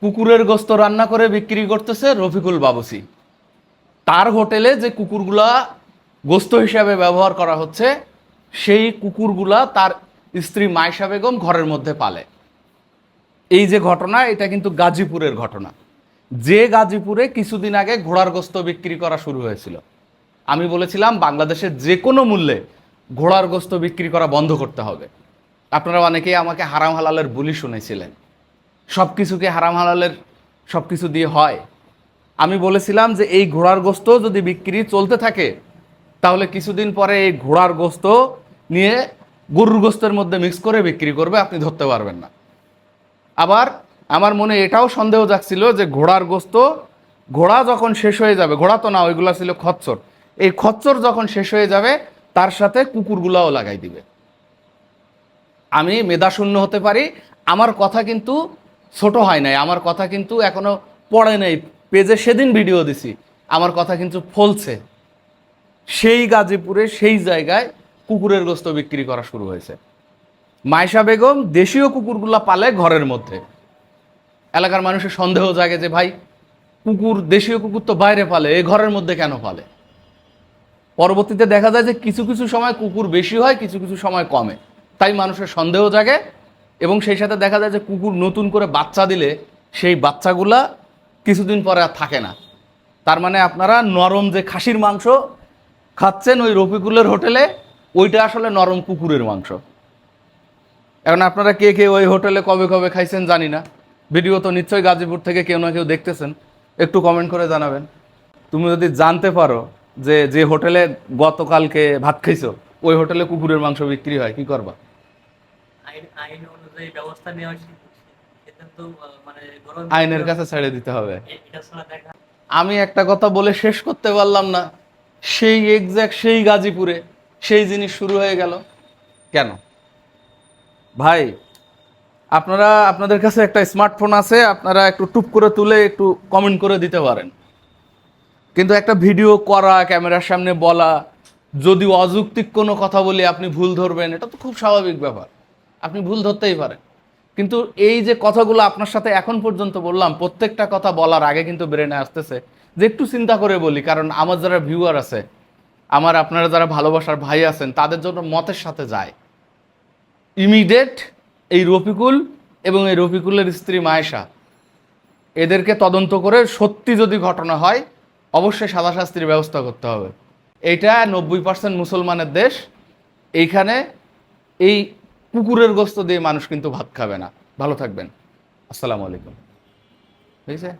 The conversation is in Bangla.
কুকুরের গোস্ত রান্না করে বিক্রি করতেছে রফিকুল বাবুসি। তার হোটেলে যে কুকুরগুলা গোস্ত হিসাবে ব্যবহার করা হচ্ছে, সেই কুকুরগুলা তার স্ত্রী মাইশা বেগম ঘরের মধ্যে পালে। এই যে ঘটনা, এটা কিন্তু গাজীপুরের ঘটনা। যে গাজীপুরে কিছুদিন আগে ঘোড়ার গোস্ত বিক্রি করা শুরু হয়েছিল। আমি বলেছিলাম, বাংলাদেশের যে কোনো মূল্যে ঘোড়ার গোস্ত বিক্রি করা বন্ধ করতে হবে। আপনারা অনেকেই আমাকে হারাম হালালের বুলি শুনেছিলেন। সব কিছুকে হারাম হালালের সব কিছু দিয়ে হয়। আমি বলেছিলাম যে এই ঘোড়ার গোস্ত যদি বিক্রি চলতে থাকে, তাহলে কিছুদিন পরে এই ঘোড়ার গোস্ত নিয়ে গরুর গোস্তের মধ্যে মিক্স করে বিক্রি করবে, আপনি ধরতে পারবেন না। আবার আমার মনে এটাও সন্দেহ জাগছিল যে ঘোড়ার গোস্ত, ঘোড়া যখন শেষ হয়ে যাবে, ঘোড়া তো না, ওইগুলো ছিল খচ্চর। এই খচ্চর যখন শেষ হয়ে যাবে, তার সাথে কুকুরগুলাও লাগাই দিবে। আমি মেধাশূন্য হতে পারি, আমার কথা কিন্তু ছোট হয় নাই। আমার কথা কিন্তু এখনও পড়ে নাই। পেজে সেদিন ভিডিও দিছি। আমার কথা কিন্তু ফলছে। সেই গাজীপুরে সেই জায়গায় কুকুরের গোস্ত বিক্রি করা শুরু হয়েছে। মাইশা বেগম দেশীয় কুকুরগুলা পালে ঘরের মধ্যে। এলাকার মানুষের সন্দেহ জাগে যে, ভাই, কুকুর, দেশীয় কুকুর তো বাইরে পালে এই ঘরের মধ্যে কেন পালে? পরবর্তীতে দেখা যায় যে কিছু কিছু সময় কুকুর বেশি হয়, কিছু কিছু সময় কমে। তাই মানুষের সন্দেহ জাগে এবং সেই সাথে দেখা যায় যে কুকুর নতুন করে বাচ্চা দিলে সেই বাচ্চাগুলা কিছুদিন পরে আর থাকে না। তার মানে আপনারা নরম যে খাসির মাংস খাচ্ছেন ওই রফিকুলের হোটেলে, ওইটা আসলে নরম কুকুরের মাংস। এখন আপনারা কে কে ওই হোটেলে কবে কবে খাইছেন জানি না। ভিডিও তো নিশ্চয়ই গাজীপুর থেকে কেউ না কেউ দেখতেছেন। একটু কমেন্ট করে জানাবেন। তুমি যদি জানতে পারো যে যে হোটেলে গতকালকে ভাত খাইছো, ওই হোটেলে কুকুরের মাংস বিক্রি হয়, কি করবা? আইন আইন অনুযায়ী ব্যবস্থা নেওয়া উচিত। এটা তো আহ, মানে আইনের কাছে ছেড়ে দিতে হবে। আমি একটা কথা বলে শেষ করতে পারলাম না। সেই এক্স্যাক্ট সেই গাজীপুরে সেই জিনিস শুরু হয়ে গেল। কেন? ভাই আপনারা আপনাদের কাছে একটা স্মার্টফোন আছে আপনারা একটু টুপ করে তুলে একটু কমেন্ট করে দিতে পারেন। কিন্তু একটা ভিডিও করা ক্যামেরার সামনে বলা যদি অযৌক্তিক কোনো কথা বলি আপনি ভুল ধরবেন এটা তো খুব স্বাভাবিক ব্যাপার। আপনি ভুল ধরতেই পারেন। কিন্তু এই যে কথাগুলো আপনার সাথে এখন পর্যন্ত বললাম, প্রত্যেকটা কথা বলার আগে কিন্তু ব্রেনে আসতেছে। যে একটু চিন্তা করে বলি, কারণ আমার যারা ভিউয়ার আছে, আমার আপনারা যারা ভালোবাসার ভাই আছেন, তাদের জন্য মতের সাথে যায়। ইমিডিয়েট এই রফিকুল এবং এই রফিকুলের স্ত্রী মায়েশা, এদেরকে তদন্ত করে সত্যি যদি ঘটনা হয়, অবশ্যই সাদা শাস্তির ব্যবস্থা করতে হবে। এটা নব্বই পার্সেন্ট মুসলমানের দেশ। এইখানে এই কুকুরের গোস্ত দিয়ে মানুষ কিন্তু ভাত খাবে না। ভালো থাকবেন। আসসালামু আলাইকুম। ঠিক আছে?